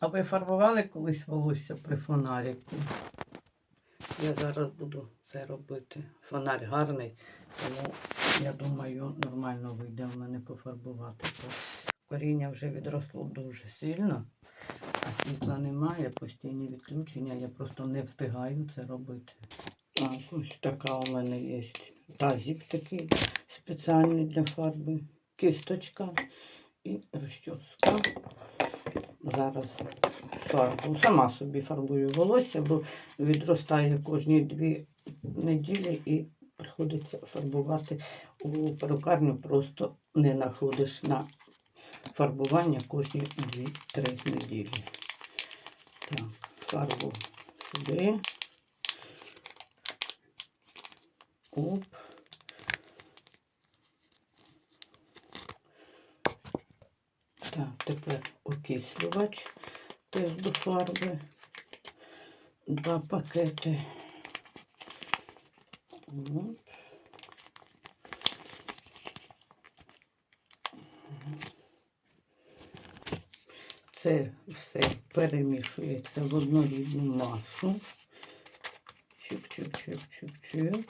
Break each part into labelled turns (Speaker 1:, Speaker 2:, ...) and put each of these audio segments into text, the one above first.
Speaker 1: А ви фарбували колись волосся при фонаріку? Я зараз буду це робити. Фонарь гарний, тому я думаю, нормально вийде в мене пофарбувати. Коріння вже відросло дуже сильно, а світла немає, постійні відключення. Я просто не встигаю це робити. Так, ось така у мене є тазик такий спеціальний для фарби, кисточка і розчоска. Зараз фарбу. Сама собі фарбую волосся, бо відростає кожні дві неділі і приходиться фарбувати у перукарню. Просто не знаходиш на фарбування кожні 2-3 неділі. Так, фарбу сюди. Оп. Так, тепер окислювач теж до фарби. Два пакети. Оп. Це все перемішується в однорідну масу. Чик-чик-чик-чик-чик.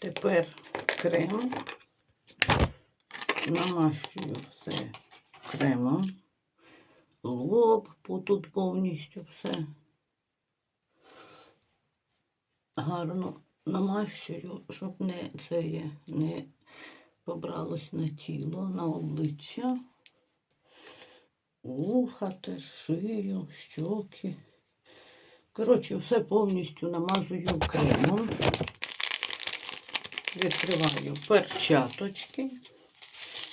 Speaker 1: Тепер крем. Намащую все кремом. Лоб тут повністю все. Гарно намащую, щоб не це є, не побралось на тіло, на обличчя. Вуха теж, шию, щоки. Коротше, все повністю намазую кремом. Відкриваю перчаточки,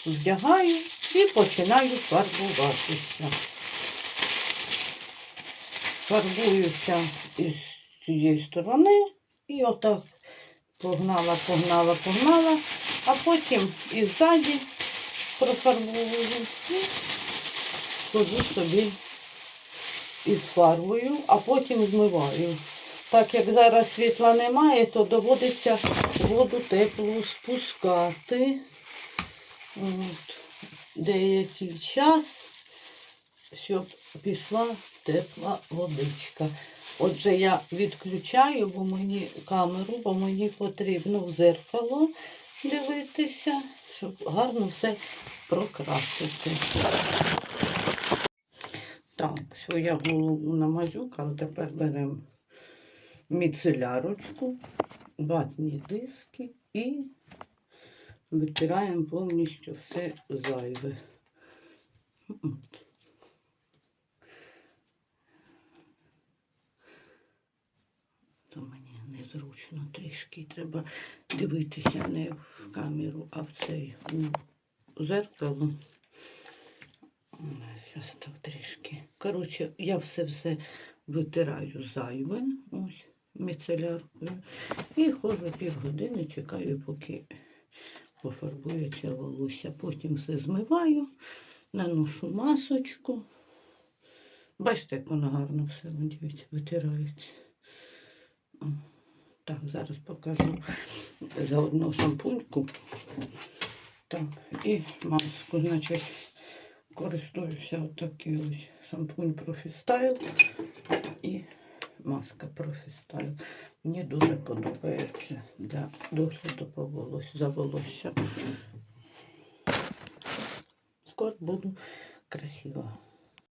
Speaker 1: вдягаю і починаю фарбуватися. Фарбуюся із цієї сторони і отак погнала, погнала, погнала, а потім і ззаді профарбовую і ходжу собі із фарбою, а потім змиваю. Так як зараз світла немає, то доводиться воду теплу спускати. От. Деякий час, щоб пішла тепла водичка. Отже, я відключаю, бо мені камеру, бо мені потрібно в зеркало дивитися, щоб гарно все прокрасити. Так, все, я голову намазюкала, тепер беремо міцелярочку, ватні диски і витираємо повністю все зайве. От. То мені незручно трішки. Треба дивитися не в камеру, а в цей у зеркало. Зараз так трішки. Коротше, я все-все витираю зайве, ось, міцеляркою. І ходжу півгодини, чекаю, поки пофарбується волосся. Потім все змиваю, наношу масочку. Бачите, як воно гарно все, дивіться, витирається. Так, зараз покажу заодно шампуньку. Так, і маску, значить. Користуюся отакий ось шампунь Профістайл і маска Профістайл. Мені дуже подобається для догляду по волосся, за волосся. Скоро буду красива.